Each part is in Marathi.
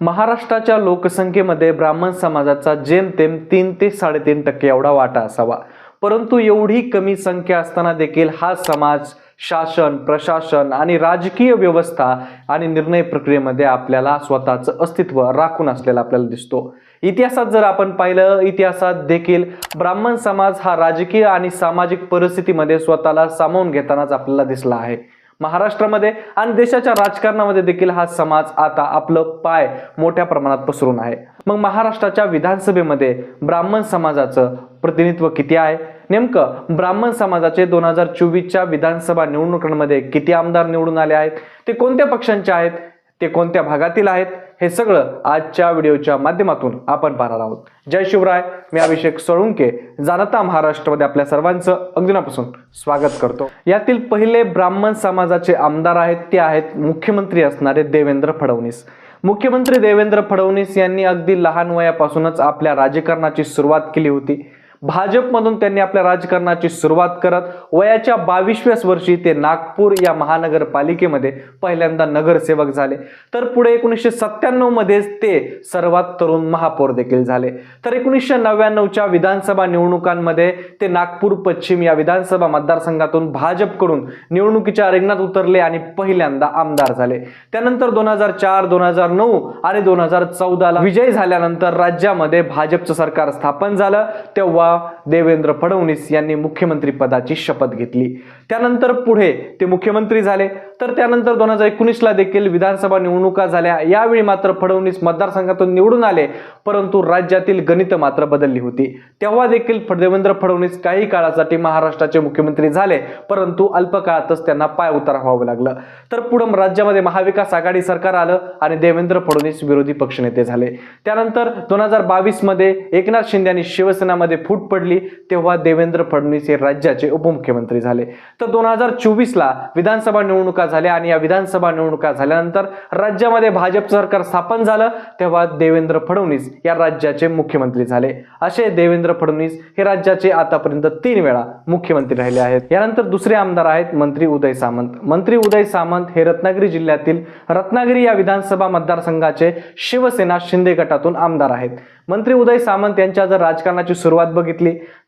महाराष्ट्राच्या लोकसंख्येमध्ये ब्राह्मण समाजाचा जेमतेम तीन ते साडेतीन टक्के एवढा वाटा असावा. परंतु एवढी कमी संख्या असताना देखील हा समाज शासन प्रशासन आणि राजकीय व्यवस्था आणि निर्णय प्रक्रियेमध्ये आपल्याला स्वतःचं अस्तित्व राखून असलेला आपल्याला दिसतो. इतिहासात जर आपण पाहिलं इतिहासात देखील ब्राह्मण समाज हा राजकीय आणि सामाजिक परिस्थितीमध्ये स्वतःला सामावून घेतानाच आपल्याला दिसला आहे. महाराष्ट्रामध्ये आणि देशाच्या राजकारणामध्ये देखील हा समाज आता आपलं पाय मोठ्या प्रमाणात पसरून आहे. मग महाराष्ट्राच्या विधानसभेमध्ये ब्राह्मण समाजाचं प्रतिनिधित्व किती आहे? नेमकं ब्राह्मण समाजाचे दोन हजार चोवीसच्या विधानसभा निवडणुकांमध्ये किती आमदार निवडून आले आहेत? ते कोणत्या पक्षांचे आहेत? ते कोणत्या भागातील आहेत? हे सगळं आजच्या व्हिडिओच्या माध्यमातून आपण पाहणार आहोत. जय शिवराय मी अभिषेक सोळुंके जाणता महाराष्ट्रामध्ये आपल्या सर्वांचं अगदीनापासून स्वागत करतो. यातील पहिले ब्राह्मण समाजाचे आमदार आहेत ते आहेत मुख्यमंत्री असणारे देवेंद्र फडणवीस. मुख्यमंत्री देवेंद्र फडणवीस यांनी अगदी लहान वयापासूनच आपल्या राजकारणाची सुरुवात केली होती. भाजपमधून त्यांनी आपल्या राजकारणाची सुरुवात करत वयाच्या बावीसव्याच वर्षी ते नागपूर या महानगरपालिकेमध्ये पहिल्यांदा नगरसेवक झाले. तर पुढे एकोणीसशे सत्त्याण्णव मध्येच ते सर्वात तरुण महापौर देखील झाले. तर एकोणीसशे नव्याण्णवच्या विधानसभा निवडणुकांमध्ये ते नागपूर पश्चिम या विधानसभा मतदारसंघातून भाजपकडून निवडणुकीच्या रिंगणात उतरले आणि पहिल्यांदा आमदार झाले. त्यानंतर दोन हजार चार दोन हजार नऊ आणि दोन हजार चौदाला विजय झाल्यानंतर राज्यामध्ये भाजपचं सरकार स्थापन झालं. तेव्हा देवेंद्र फडणवीस यांनी मुख्यमंत्री पदाची शपथ घेतली. त्यानंतर पुढे ते मुख्यमंत्री झाले. तर त्यानंतर दोन हजार एकोणीसला देखील विधानसभा निवडणुका झाल्या. यावेळी मात्र फडणवीस मतदारसंघातून निवडून आले परंतु राज्यातील गणित मात्र बदलली होती. तेव्हा देखील देवेंद्र फडणवीस काही काळासाठी महाराष्ट्राचे मुख्यमंत्री झाले परंतु अल्प काळातच त्यांना पाय उतार व्हावं लागलं. तर पुढं राज्यामध्ये महाविकास आघाडी सरकार आलं आणि देवेंद्र फडणवीस विरोधी पक्षनेते झाले. त्यानंतर दोन हजार बावीसमध्ये एकनाथ शिंदे यांनी शिवसेनामध्ये फूट पडली तेव्हा देवेंद्र फडणवीस हे राज्याचे उपमुख्यमंत्री झाले. तर दोन हजार चोवीसला विधानसभा निवडणुका झाल्या आणि या विधानसभा निवडणुका झाल्यानंतर राज्यामध्ये भाजप सरकार स्थापन झालं तेव्हा देवेंद्र फडणवीस या राज्याचे मुख्यमंत्री झाले. असे देवेंद्र फडणवीस हे राज्याचे आतापर्यंत तीन वेळा मुख्यमंत्री राहिले आहेत. यानंतर दुसरे आमदार आहेत मंत्री उदय सामंत. मंत्री उदय सामंत हे रत्नागिरी जिल्ह्यातील रत्नागिरी या विधानसभा मतदारसंघाचे शिवसेना शिंदे गटातून आमदार आहेत. मंत्री उदय सामंत यांच्या जर राजकारणाची सुरुवात बघितली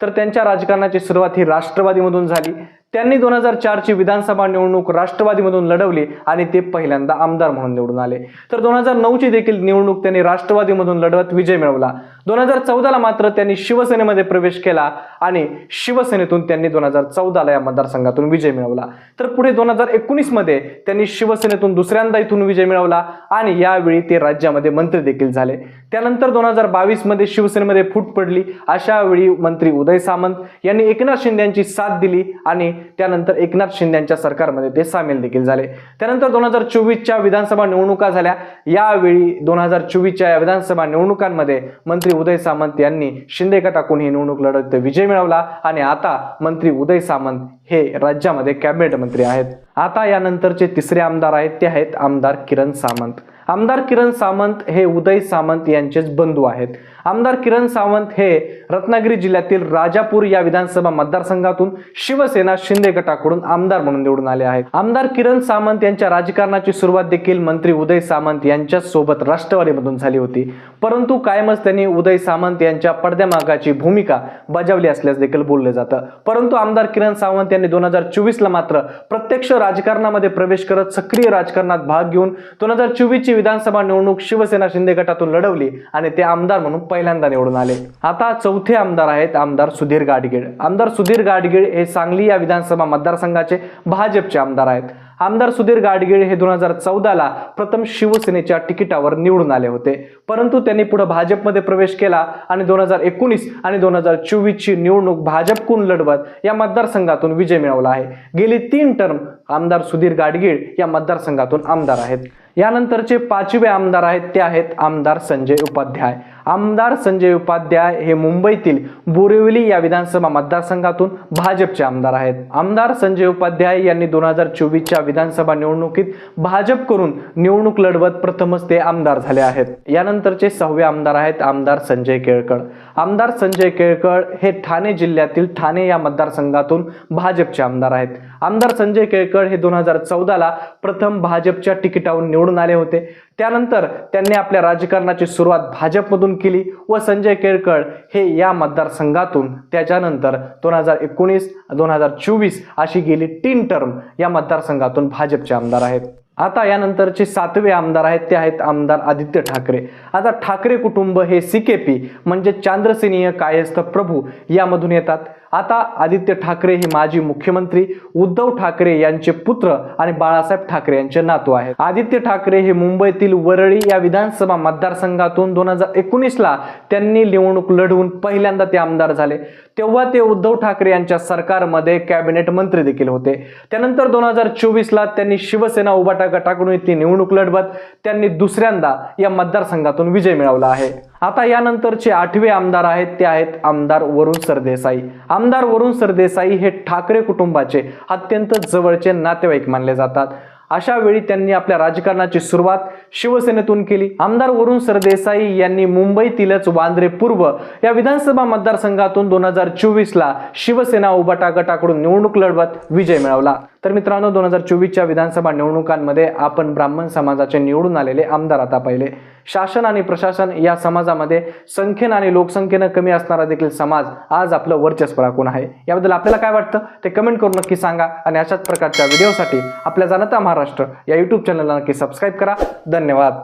तर त्यांच्या राजकारणाची सुरुवात ही राष्ट्रवादीमधून झाली. त्यांनी दोन हजार चारची विधानसभा निवडणूक राष्ट्रवादीमधून लढवली आणि ते पहिल्यांदा आमदार म्हणून निवडून आले. तर दोन हजार नऊची देखील निवडणूक त्यांनी राष्ट्रवादीमधून लढवत विजय मिळवला. दोन हजार चौदाला मात्र त्यांनी शिवसेनेमध्ये प्रवेश केला आणि शिवसेनेतून त्यांनी दोन हजार चौदाला या मतदारसंघातून विजय मिळवला. तर पुढे दोन हजार एकोणीसमध्ये त्यांनी शिवसेनेतून दुसऱ्यांदा इथून विजय मिळवला आणि यावेळी ते राज्यामध्ये मंत्री देखील झाले. त्यानंतर दोन हजार बावीसमध्ये शिवसेनेमध्ये फूट पडली. अशावेळी मंत्री उदय सामंत यांनी एकनाथ शिंदे यांची साथ दिली आणि त्यानंतर एकनाथ शिंदे यांच्या सरकारमध्ये ते सामील देखील झाले. त्यानंतर दोन हजार चोवीसच्या विधानसभा निवडणुका झाल्या. यावेळी दोन हजार चोवीसच्या या विधानसभा निवडणुकांमध्ये मंत्री उदय सामंत यांनी शिंदे टाकून ही निवडणूक लढत विजय मिळवला आणि आता मंत्री उदय सामंत हे राज्यामध्ये कॅबिनेट मंत्री आहेत. आता यानंतरचे तिसरे आमदार आहेत ते आहेत आमदार किरण सामंत. आमदार किरण सामंत हे उदय सामंत यांचेच बंधू आहेत. आमदार किरण सावंत हे रत्नागिरी जिल्ह्यातील राजापूर या विधानसभा मतदारसंघातून शिवसेना शिंदे गटाकडून आमदार म्हणून निवडून आले आहेत. आमदार किरण सामंत यांच्या राजकारणाची सुरुवात देखील मंत्री उदय सामंत यांच्या सोबत राष्ट्रवादीमधून झाली होती. परंतु कायमच त्यांनी उदय सामंत यांच्या पडद्यामागाची भूमिका बजावली असल्यास देखील बोललं जातं. परंतु आमदार किरण सावंत यांनी दोन हजार चोवीसला मात्र प्रत्यक्ष राजकारणामध्ये प्रवेश करत सक्रिय राजकारणात भाग घेऊन दोन हजार चोवीसची विधानसभा निवडणूक शिवसेना शिंदे गटातून लढवली आणि ते आमदार म्हणून पहिल्यांदा निवडून आले. आता चौथे आमदार आहेत आमदार सुधीर गाडगीळ. आमदार सुधीर गाडगीळ हे सांगली या विधानसभा मतदारसंघाचे भाजपचे आमदार आहेत. आमदार सुधीर गाडगीळ हे दोन हजार चौदाला प्रथम शिवसेनेच्या तिकिटावर निवडून आले होते. परंतु त्यांनी पुढे भाजपमध्ये प्रवेश केला आणि दोन हजार एकोणीस आणि दोन हजार चोवीसची निवडणूक भाजपकडून लढवत या मतदारसंघातून विजय मिळवला आहे. गेली तीन टर्म आमदार सुधीर गाडगीळ या मतदारसंघातून आमदार आहेत. यानंतरचे पाचवे आमदार आहेत ते आहेत आमदार संजय उपाध्याय. आमदार संजय उपाध्याय हे मुंबईतील बोरिवली या विधानसभा मतदारसंघातून भाजपचे आमदार आहेत. आमदार संजय उपाध्याय यांनी दोन हजार चोवीसच्या विधानसभा निवडणुकीत भाजप करून निवडणूक लढवत प्रथमच ते आमदार झाले आहेत. यानंतरचे सहावे आमदार आहेत आमदार संजय केळकर. आमदार संजय केळकर हे ठाणे जिल्ह्यातील ठाणे या मतदारसंघातून भाजपचे आमदार आहेत. आमदार संजय केळकर हे दोन हजार चौदाला प्रथम भाजपच्या तिकिटावरून निवडून आले होते. त्यानंतर त्यांनी आपल्या राजकारणाची सुरुवात भाजपमधून केली व संजय केळकर हे या मतदारसंघातून त्याच्यानंतर दोन हजार एकोणीस दोन हजार चोवीस अशी गेली तीन टर्म या मतदारसंघातून भाजपचे आमदार आहेत. आता यानंतरचे सातवे आमदार आहेत ते आहेत आमदार आदित्य ठाकरे. आता ठाकरे कुटुंब हे सी केपी म्हणजे चांद्रसेनीय कायस्थ प्रभू यामधून येतात. आता आदित्य ठाकरे हे माजी मुख्यमंत्री उद्धव ठाकरे यांचे पुत्र आणि बाळासाहेब ठाकरे यांचे नातू आहेत. आदित्य ठाकरे हे मुंबईतील वरळी या विधानसभा मतदारसंघातून दोन हजार एकोणीसला त्यांनी निवडणूक लढवून पहिल्यांदा ते आमदार झाले. तेव्हा ते उद्धव ठाकरे यांच्या सरकारमध्ये कॅबिनेट मंत्री देखील होते. त्यानंतर दोन हजार चोवीसला त्यांनी शिवसेना उबाटा गटाकडून ती निवडणूक लढवत त्यांनी दुसऱ्यांदा या मतदारसंघातून विजय मिळवला आहे. आता यानंतरचे आठवे आमदार आहेत ते आहेत आमदार वरुण सरदेसाई. आमदार वरुण सरदेसाई हे ठाकरे कुटुंबाचे अत्यंत जवळचे नातेवाईक मानले जातात. अशा वेळी त्यांनी आपल्या राजकारणाची सुरुवात शिवसेनेतून केली. आमदार वरुण सरदेसाई यांनी मुंबईतीलच वांद्रे पूर्व या विधानसभा मतदारसंघातून दोन हजार चोवीसला शिवसेना उबाटा गटाकडून निवडणूक लढवत विजय मिळवला. तर मित्रांनो दोन हजार चोवीसच्या विधानसभा निवडणुकांमध्ये आपण ब्राह्मण समाजाचे निवडून आलेले आमदार आता पाहिले. शासन आणि प्रशासन या समाजामध्ये संख्येनं आणि लोकसंख्येनं कमी असणारा देखील समाज आज आपलं वर्चस्व राखून आहे. याबद्दल आपल्याला काय वाटतं? ते कमेंट करून नक्की सांगा आणि अशाच प्रकारच्या व्हिडिओसाठी आपल्या जाणता महाराष्ट्र या युट्यूब चॅनलला नक्की सबस्क्राईब करा. धन्यवाद.